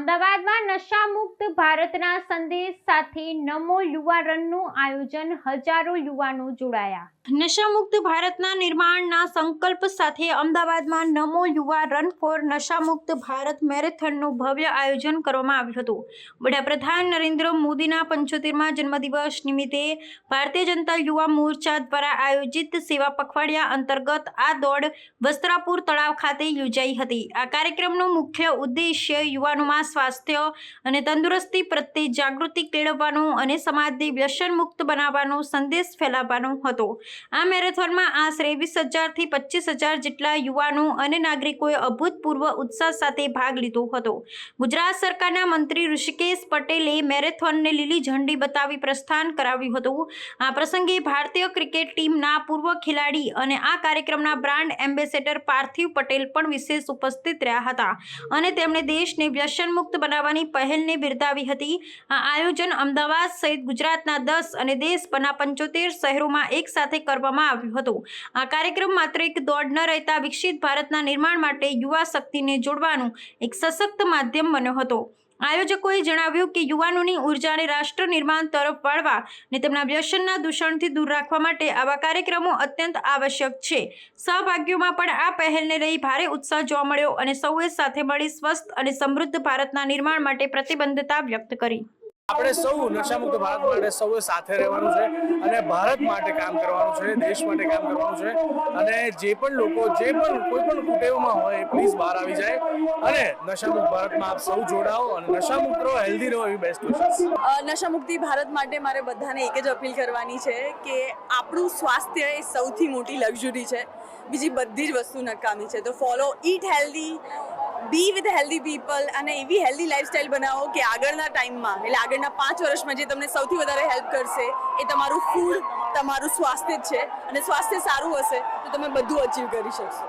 અમદાવાદમાં નશામુક્ત ભારતના સંદેશ સાથે નમો યુવા રનનું આયોજન, હજારો યુવાનો જોડાયા. નશામુક્ત ભારતના નિર્માણના સંકલ્પ સાથે અમદાવાદમાં નમો યુવા રન ફોર નશામુક્ત ભારત મેરેથોનનું ભવ્ય આયોજન કરવામાં આવ્યું હતું. વડાપ્રધાન નરેન્દ્ર મોદીના પંચોતેરમાં જન્મદિવસ નિમિત્તે ભારતીય જનતા યુવા મોરચા દ્વારા આયોજિત સેવા પખવાડિયા અંતર્ગત આ દોડ વસ્ત્રાપુર તળાવ ખાતે યોજાઈ હતી. આ કાર્યક્રમનો મુખ્ય ઉદ્દેશ્ય યુવાનોમાં સ્વાસ્થ્ય અને તંદુરસ્તી પ્રત્યે જાગૃતિ કેળવવાનો અને સમાજને વ્યસન મુક્ત બનાવવાનો સંદેશ ફેલાવવાનો હતો. આ મેરેથોનમાં આશરે વીસ હજારથી પચીસ હજાર જેટલા યુવાનો અને નાગરિકોએ અભૂતપૂર્વ ઉત્સાહ સાથે ભાગ લીધો હતો. ગુજરાત સરકારના મંત્રી ઋષિકેશ પટેલે મેરેથોનને લીલી ઝંડી બતાવી પ્રસ્થાન કરાવ્યું હતું. આ પ્રસંગે ભારતીય ક્રિકેટ ટીમના પૂર્વ ખેલાડી અને આ કાર્યક્રમના બ્રાન્ડ એમ્બેસેડર પાર્થિવ પટેલ પણ વિશેષ ઉપસ્થિત રહ્યા હતા અને તેમણે દેશને વ્યસનમુક્ત બનાવવાની પહેલને બિરદાવી હતી. આ આયોજન અમદાવાદ સહિત ગુજરાતના દસ અને દેશભરના પંચોતેર શહેરોમાં એક સાથે કરવામાં આવ્યું હતું. આ કાર્યક્રમ માત્ર એક દોડ ન રહેતા વિકસિત ભારતના નિર્માણ માટે યુવા શક્તિને જોડવાનું એક સશક્ત માધ્યમ બન્યો હતો. આયોજકોએ જણાવ્યું કે યુવાનોની ઉર્જાને રાષ્ટ્ર નિર્માણ તરફ વાળવા અને તેમના વ્યસનના દૂષણથી દૂર રાખવા માટે આવા કાર્યક્રમો અત્યંત આવશ્યક છે. સહભાગીઓમાં પણ આ પહેલને લઈ ભારે ઉત્સાહ જોવા મળ્યો અને સૌએ સાથે મળી સ્વસ્થ અને સમૃદ્ધ ભારતના નિર્માણ માટે પ્રતિબદ્ધતા વ્યક્ત કરી. આપણે સૌ નશામુક્ત ભારત માટે સૌએ સાથે રહેવાનું છે અને ભારત માટે કામ કરવાનું છે, દેશ માટે કામ કરવાનું છે. અને જે પણ લોકો, જે પણ કોઈ પણ કુટેવમાં હોય પ્લીઝ બહાર આવી જાય. અને નશામુક્ત ભારતમાં આપ સૌ જોડાઓ અને નશામુક્ત રહો હેલ્ધી રહો એવી બેસ્ટ વિશેસ નશામુક્તિ ભારત માટે મારે બધાને એક જ અપીલ કરવાની છે કે આપણું સ્વાસ્થ્ય એ સૌથી મોટી લક્ઝરી છે. બીજી બધી જ વસ્તુ નકામી છે. તો follow it healthy be with healthy people અને એવી હેલ્ધી લાઈફસ્ટાઈલ બનાવો કે આગળના ટાઈમમાં એટલે આગળના પાંચ વર્ષમાં જે તમને સૌથી વધારે હેલ્પ કરશે, એ તમારું ફૂડ તમારું સ્વાસ્થ્ય છે અને સ્વાસ્થ્ય સારું હશે, તો તમે બધું અચીવ કરી શકશો.